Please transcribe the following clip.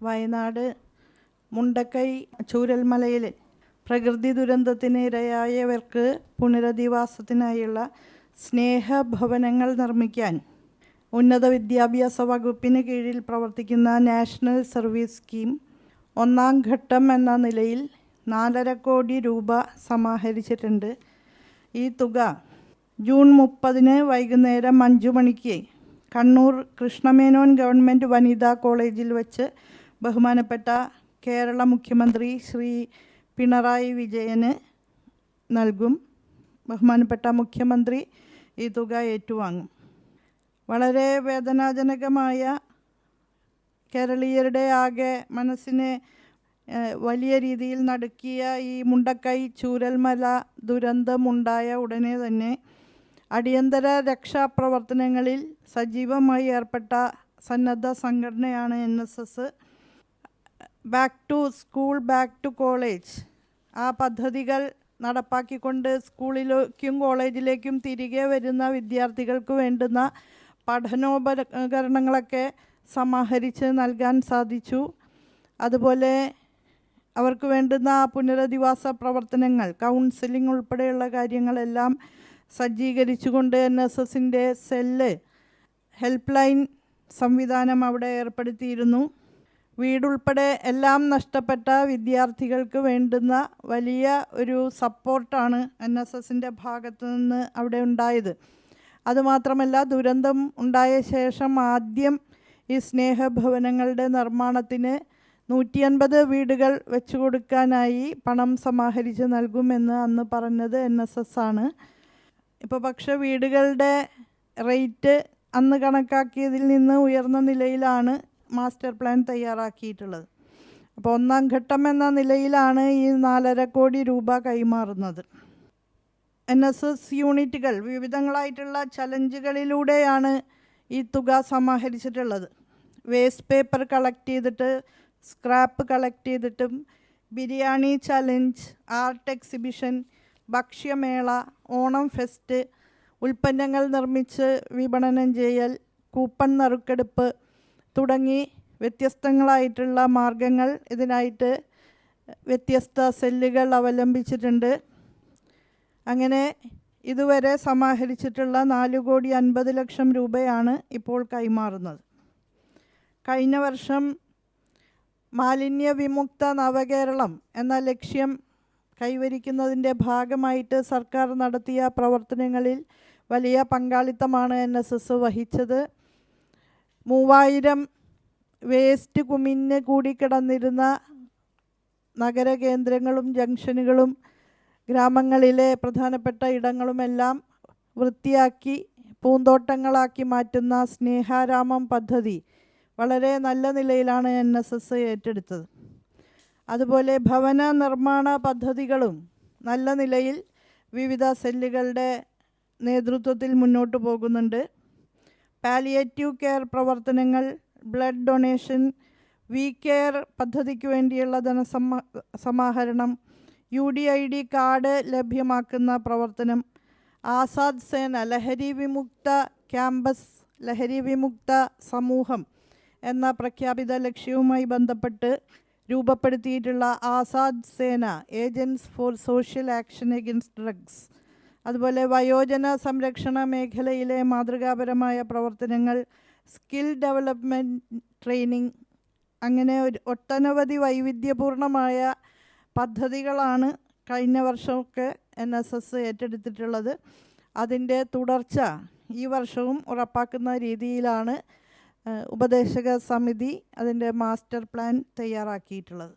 വയനാട് മുണ്ടക്കൈ ചൂരൽമലയിൽ പ്രകൃതി ദുരന്തത്തിനിരയായവർക്ക് പുനരധിവാസത്തിനായുള്ള സ്നേഹഭവനങ്ങൾ നിർമ്മിക്കാൻ ഉന്നത വിദ്യാഭ്യാസ വകുപ്പിന് കീഴിൽ പ്രവർത്തിക്കുന്ന നാഷണൽ സർവീസ് സ്കീം ഒന്നാം ഘട്ടം എന്ന നിലയിൽ നാലര കോടി രൂപ സമാഹരിച്ചിട്ടുണ്ട്. ഈ തുക ജൂൺ മുപ്പതിന് വൈകുന്നേരം അഞ്ചു മണിക്ക് കണ്ണൂർ കൃഷ്ണമേനോൻ ഗവൺമെന്റ് വനിതാ കോളേജിൽ വച്ച് ബഹുമാനപ്പെട്ട കേരള മുഖ്യമന്ത്രി ശ്രീ പിണറായി വിജയന് നൽകും. ബഹുമാനപ്പെട്ട മുഖ്യമന്ത്രി ഈ തുക ഏറ്റുവാങ്ങും. വളരെ വേദനാജനകമായ കേരളീയരുടെ ആകെ മനസ്സിനെ വലിയ രീതിയിൽ നടുക്കിയ ഈ മുണ്ടക്കൈ ചൂരൽമല ദുരന്തമുണ്ടായ ഉടനെ തന്നെ അടിയന്തര രക്ഷാപ്രവർത്തനങ്ങളിൽ സജീവമായി ഏർപ്പെട്ട സന്നദ്ധ സംഘടനയാണ് N S S. Back to school back to college ആ പദ്ധതികൾ നടപ്പാക്കിക്കൊണ്ട് സ്കൂളിലേക്കും കോളേജിലേക്കും തിരികെ വരുന്ന വിദ്യാർത്ഥികൾക്ക് വേണ്ടുന്ന പഠനോപകരണങ്ങളൊക്കെ സമാഹരിച്ച് നൽകാൻ സാധിച്ചു. അതുപോലെ അവർക്ക് വേണ്ടുന്ന പുനരധിവാസ പ്രവർത്തനങ്ങൾ കൗൺസിലിംഗ് ഉൾപ്പെടെയുള്ള കാര്യങ്ങളെല്ലാം സജ്ജീകരിച്ചുകൊണ്ട് എൻ എസ് എസിന്റെ സെല്ല് ഹെൽപ്പ് ലൈൻ സംവിധാനം അവിടെ ഏർപ്പെടുത്തിയിരുന്നു. വീടുൾപ്പെടെ എല്ലാം നഷ്ടപ്പെട്ട വിദ്യാർത്ഥികൾക്ക് വേണ്ടുന്ന വലിയ ഒരു സപ്പോർട്ടാണ് എൻ എസ് എസിന്റെ ഭാഗത്തു നിന്ന് അവിടെ ഉണ്ടായത്. അതുമാത്രമല്ല ദുരന്തം ഉണ്ടായ ശേഷം ആദ്യം ഈ സ്നേഹഭവനങ്ങളുടെ നിർമ്മാണത്തിന് നൂറ്റി അൻപത് വീടുകൾ വെച്ചു കൊടുക്കാനായി പണം സമാഹരിച്ച് നൽകുമെന്ന് അന്ന് പറഞ്ഞത് എൻ എസ് എസ് ആണ്. ഇപ്പോൾ പക്ഷെ വീടുകളുടെ റേറ്റ് അന്ന് കണക്കാക്കിയതിൽ നിന്ന് ഉയർന്ന നിലയിലാണ് മാസ്റ്റർ പ്ലാൻ തയ്യാറാക്കിയിട്ടുള്ളത്. അപ്പോൾ ഒന്നാം ഘട്ടം എന്ന നിലയിലാണ് ഈ നാലര കോടി രൂപ കൈമാറുന്നത്. എൻ എസ് എസ് യൂണിറ്റുകൾ വിവിധങ്ങളായിട്ടുള്ള ചലഞ്ചുകളിലൂടെയാണ് ഈ തുക സമാഹരിച്ചിട്ടുള്ളത്. വേസ്റ്റ് പേപ്പർ കളക്ട് ചെയ്തിട്ട് സ്ക്രാപ്പ് കളക്ട് ചെയ്തിട്ടും ബിരിയാണി ചലഞ്ച് ആർട്ട് എക്സിബിഷൻ ഭക്ഷ്യമേള ഓണം ഫെസ്റ്റ് ഉൽപ്പന്നങ്ങൾ നിർമ്മിച്ച് വിപണനം ചെയ്യൽ കൂപ്പൺ നറുക്കെടുപ്പ് തുടങ്ങി വ്യത്യസ്തങ്ങളായിട്ടുള്ള മാർഗങ്ങൾ ഇതിനായിട്ട് വ്യത്യസ്ത സെല്ലുകൾ അവലംബിച്ചിട്ടുണ്ട്. അങ്ങനെ ഇതുവരെ സമാഹരിച്ചിട്ടുള്ള നാല് കോടി അൻപത് ലക്ഷം രൂപയാണ് ഇപ്പോൾ കൈമാറുന്നത്. കഴിഞ്ഞ വർഷം മാലിന്യ വിമുക്ത നവകേരളം എന്ന ലക്ഷ്യം കൈവരിക്കുന്നതിന്റെ ഭാഗമായിട്ട് സർക്കാർ നടത്തിയ പ്രവർത്തനങ്ങളിൽ വലിയ പങ്കാളിത്തമാണ് എൻ എസ് എസ് വഹിച്ചത്. മൂവായിരം വേസ്റ്റ് കുമിഞ്ഞ് കൂടിക്കിടന്നിരുന്ന നഗരകേന്ദ്രങ്ങളും ജംഗ്ഷനുകളും ഗ്രാമങ്ങളിലെ പ്രധാനപ്പെട്ട ഇടങ്ങളുമെല്ലാം വൃത്തിയാക്കി പൂന്തോട്ടങ്ങളാക്കി മാറ്റുന്ന സ്നേഹാരാമം പദ്ധതി വളരെ നല്ല നിലയിലാണ് എൻ എസ് എസ് ഏറ്റെടുത്തത്. അതുപോലെ ഭവന നിർമ്മാണ പദ്ധതികളും നല്ല നിലയിൽ വിവിധ സെല്ലുകളുടെ നേതൃത്വത്തിൽ മുന്നോട്ട് പോകുന്നുണ്ട്. പാലിയേറ്റീവ് കെയർ പ്രവർത്തനങ്ങൾ ബ്ലഡ് ഡൊണേഷൻ വി കെയർ പദ്ധതിക്ക് വേണ്ടിയുള്ള ധനസമാഹരണം സമാഹരണം U D I D card ലഭ്യമാക്കുന്ന പ്രവർത്തനം ആസാദ് സേന ലഹരി വിമുക്ത ക്യാമ്പസ് ലഹരി വിമുക്ത സമൂഹം എന്ന പ്രഖ്യാപിത ലക്ഷ്യവുമായി ബന്ധപ്പെട്ട് രൂപപ്പെടുത്തിയിട്ടുള്ള Azad Sena agency for social action against drugs അതുപോലെ വയോജന സംരക്ഷണ മേഖലയിലെ മാതൃകാപരമായ പ്രവർത്തനങ്ങൾ സ്കിൽ ഡെവലപ്മെന്റ് ട്രെയിനിങ് അങ്ങനെ ഒരു ഒട്ടനവധി വൈവിധ്യപൂർണമായ പദ്ധതികളാണ് കഴിഞ്ഞ വർഷമൊക്കെ എൻ എസ് എസ് ഏറ്റെടുത്തിട്ടുള്ളത്. അതിന്റെ തുടർച്ച ഈ വർഷവും ഉറപ്പാക്കുന്ന രീതിയിലാണ് ഉപദേശക സമിതി അതിന്റെ മാസ്റ്റർ പ്ലാൻ തയ്യാറാക്കിയിട്ടുള്ളത്.